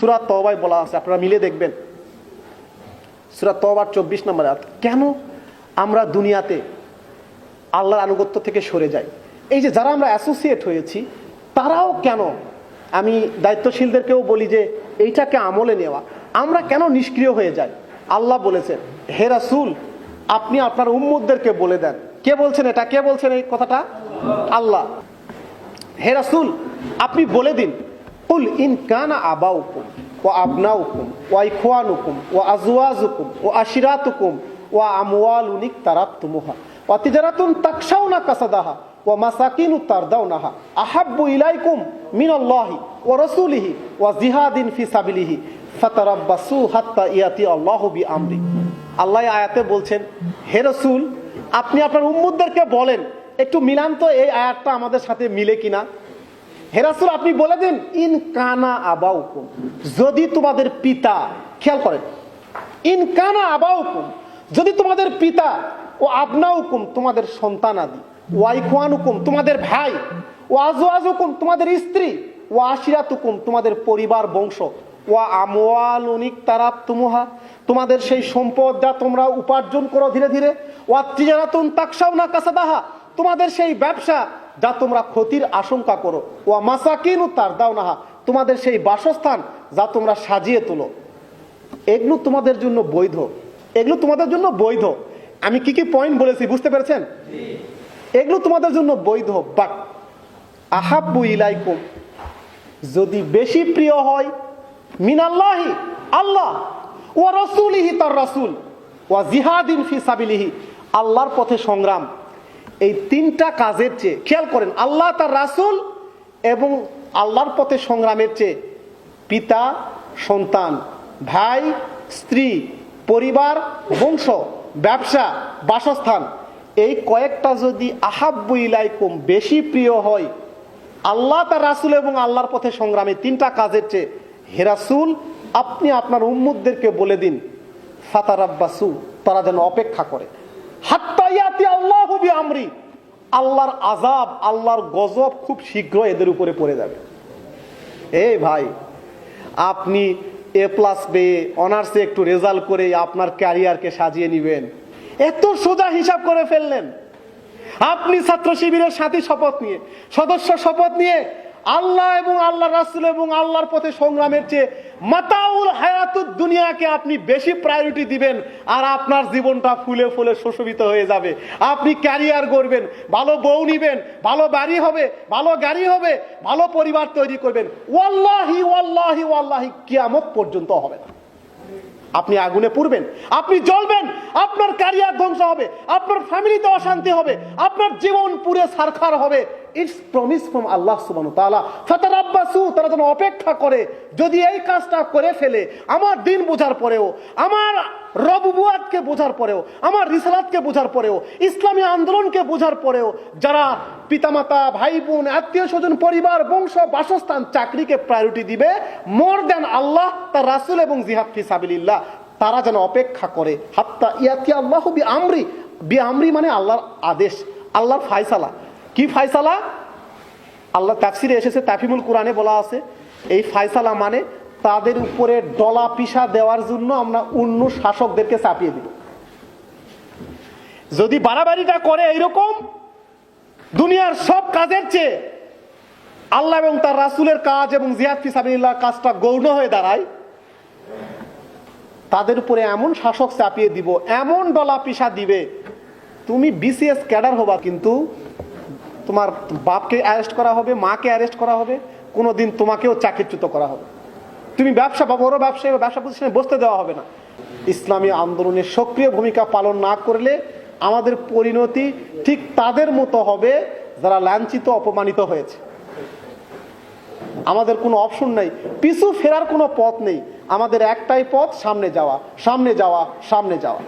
সুরাত তবায় বলা আছে, আপনারা মিলে দেখবেন। সুরাত তবার চব্বিশ নম্বর কেন আমরা দুনিয়াতে আল্লাহর আনুগত্য থেকে সরে যাই? এই যে যারা আমরা অ্যাসোসিয়েট হয়েছি, তারাও কেন? আমি দায়িত্বশীলদেরকেও বলি যে, এইটাকে আমলে নেওয়া। আমরা কেন নিষ্ক্রিয় হয়ে যাই? আল্লাহ বলেছেন, হে রাসূল, আপনি আপনার উম্মুদদেরকে বলে দেন। কে বলছেন এটা? কে বলছেন এই কথাটা? আল্লাহ। হে রাসূল, আপনি বলে দিন। কুল ইন কানা আবাউকুম ওয়া আবনাউকুম ওয়া ইখওয়ানুকুম ওয়া আজওয়াজুকুম ওয়া আশিরাতুকুম ওয়া আমওয়ালুন ইকতারাতুমুহা ওয়া তিজারাতুন তাকশাউনা কাসাদাহা ওয়া মাসাকিনু তারদাউনাহা আহাব্বু ইলাইকুম মিনাল্লাহি ওয়া রাসূলিহি ওয়া জিহাদিন ফি সাবিলিহি ফাতারাব্বাসু হাত্তা ইয়াতি আল্লাহু বিআমরি আল্লাহ আয়াতে বলছেন, হে রাসূল, আপনি আপনার উম্মুদদেরকে বলেন, একটু মিলান তো এই আয়াতটা আমাদের সাথে মিলে কিনা? হেরাসুল আপনি বলে দিন, ইন কানা আবা আবাউকুম যদি তোমাদের পিতা, খেয়াল করেন, ইন কানা আবা আবাউকুম যদি তোমাদের পিতা ও আবনাউকুম, তোমাদের সন্তান আদি ওয়াইকুয়ানুকুম তোমাদের ভাই, ও আজওয়াজুকুম তোমাদের স্ত্রী, ও আশিরাত হুকুম তোমাদের পরিবার বংশ ওয়া আমওয়ালুনিক তারাপ তুমুহা তোমাদের সেই সম্পদ যা তোমরা উপার্জন করো ধীরে ধীরে ওয়া তিজারাতুন তাকসাও না কাসাদাহা তোমাদের সেই ব্যবসা যা তোমরা ক্ষতির আশঙ্কা করো। ও মাসাকিনু তার দাও নাহা তোমাদের সেই বাসস্থান যা তোমরা সাজিয়ে তোলো। এগুলো তোমাদের জন্য বৈধ। এগুলো তোমাদের জন্য বৈধ। আমি কি কি পয়েন্ট বলেছি, বুঝতে পেরেছেন? এগুলো তোমাদের জন্য বৈধ বাট আহাব্বু ইলাইকুম, যদি বেশি প্রিয় হয়, মিনাল্লাহি, আল্লাহ ও রসুলিহি তার রাসূল ও জিহাদিন ফি সাবিলিহি, আল্লাহর পথে সংগ্রাম। এই তিনটা কাজের চেয়ে, খেয়াল করেন, আল্লাহ তার রাসূল এবং আল্লাহর পথে সংগ্রামের চেয়ে পিতা, সন্তান, ভাই, স্ত্রী, পরিবার, বংশ, ব্যবসা, বাসস্থান, এই কয়েকটা যদি আহাব্বু ইলাইকুম বেশি প্রিয় হয়, আল্লাহ তার রাসূল এবং আল্লাহর পথে সংগ্রামে তিনটা কাজের চেয়ে হেরাসুল আপনি আপনার উম্মুদদেরকে বলে দিন, ফাতারাব্বাসু, তারা যেন অপেক্ষা করে। হাত্তাইয়াতি আল্লাহ বি আমরি। আল্লাহর আজাব আল্লাহর গজব খুব শীঘ্র এদের উপরে পড়ে যাবে। এই ভাই, আপনি এ প্লাস পেয়ে অনার্সে একটু রেজাল্ট করে আপনার ক্যারিয়ারকে সাজিয়ে নেবেন। এত সোজা হিসাব করে ফেললেন। আপনি ছাত্র শিবিরের সাথী শপথ নিয়ে, সদস্য শপথ নিয়ে আল্লাহ এবং আল্লাহ রাসুল এবং আল্লাহর পথে সংগ্রামের চেয়ে মাতাউল হায়াতুর দুনিয়াকে আপনি বেশি প্রায়োরিটি দিবেন আর আপনার জীবনটা ফুলে ফুলে সুশোভিত হয়ে যাবে। আপনি ক্যারিয়ার করবেন ভালো বউ নিবেন, ভালো বাড়ি হবে, ভালো গাড়ি হবে, ভালো পরিবার তৈরি করবেন। ওয়াল্লাহি ওয়াল্লাহি ওয়াল্লাহি কিয়ামত পর্যন্ত হবে না। আপনি আগুনে পুড়বেন, আপনি জ্বলবেন, আপনার ক্যারিয়ার ধ্বংস হবে, আপনার ফ্যামিলিতে অশান্তি হবে, আপনার জীবন পুরে সারখার হবে। ইটস প্রমিস ফ্রম আল্লাহ সুবানু ফাতার আব্বাসু তারা যেন অপেক্ষা করে, যদি এই কাজটা করে ফেলে, আমার দিন বোঝার পরেও, আমার রবুয়াতকে বোঝার পরেও, আমার রিসালাতকে বোঝার পরেও, ইসলামী আন্দোলনকে বোঝার পরেও, যারা পিতামাতা ভাই বোন আত্মীয় স্বজন পরিবার, বংশ, বাসস্থান, চাকরিকে প্রায়োরিটি দিবে মোর দেন আল্লাহ, তার রাসুল এবং জিহাদ ফি সাবিলিল্লাহ, তারা যেন অপেক্ষা করে, হাত্তা ইয়াতি আল্লাহ বি আমরি বি আমরি মানে আল্লাহর আদেশ, আল্লাহর ফায়সালা। কি ফায়সালা আল্লাহ তাফসিরে এসেছে, তাফিমুল কোরআনে বলা আছে, এই ফায়সালা মানে তাদের উপরে ডলা পিসা দেওয়ার জন্য আমরা অন্য শাসকদেরকে চাপিয়ে দিব। যদি বাড়াবাড়িটা করে এইরকম, দুনিয়ার সব কাজের চেয়ে আল্লাহ এবং তার রাসুলের কাজ এবং জিয়াদ ফিসাবিল্লাহ কাজটা গৌণ হয়ে দাঁড়ায়, তাদের উপরে এমন শাসক চাপিয়ে দিব, এমন ডলা পিসা দিবে, তুমি বিসিএস ক্যাডার হবা কিন্তু তোমার বাপকে অ্যারেস্ট করা হবে, মাকে অ্যারেস্ট করা হবে কোনো দিন তোমাকেও চাকরিচ্যুত করা হবে। তুমি ব্যবসা বা বড় ব্যবসায়ী বা ব্যবসা প্রতিষ্ঠানে বসতে দেওয়া হবে না। ইসলামী আন্দোলনের সক্রিয় ভূমিকা পালন না করলে আমাদের পরিণতি ঠিক তাদের মতো হবে যারা লাঞ্ছিত, অপমানিত হয়েছে। আমাদের কোনো অপশন নেই। পিছু ফেরার কোনো পথ নেই। আমাদের একটাই পথ, সামনে যাওয়া সামনে যাওয়া সামনে যাওয়া।